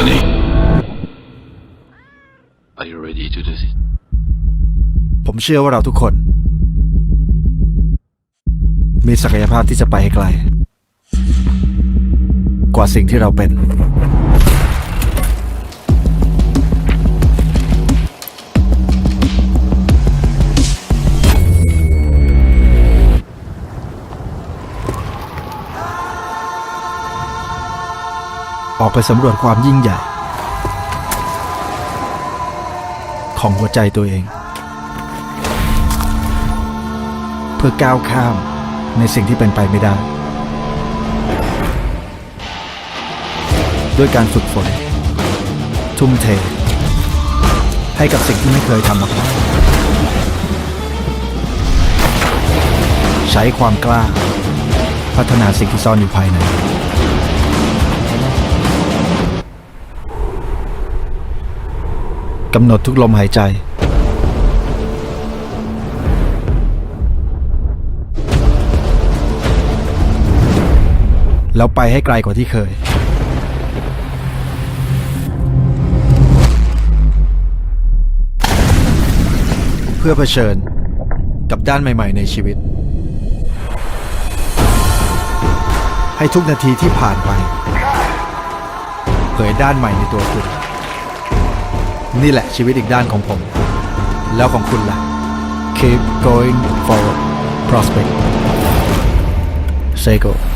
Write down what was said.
Sonny. Are you ready to do this? ผมเชื่อว่าเราทุกคน มีศักยภาพที่จะไปให้ไกล กว่าสิ่งที่เราเป็น ออกไปสำรวจความยิ่งใหญ่ ของหัวใจตัวเอง เพื่อก้าวข้ามในสิ่งที่เป็นไปไม่ได้ ด้วยการฝึกฝน ทุ่มเท ให้กับสิ่งที่ไม่เคยทำมาก่อนใช้ความกล้า พัฒนาสิ่งที่ซ่อนอยู่ภายใน กำหนดทุกลมหายใจ แล้วไปให้ไกลกว่าที่เคย เพื่อเผชิญกับด้านใหม่ ๆ ในชีวิต ให้ทุกนาทีที่ผ่านไป เผยด้านใหม่ในตัวคุณ นี่แหละชีวิตอีกด้านของผม แล้วของคุณล่ะ Keep going forward prospect Say go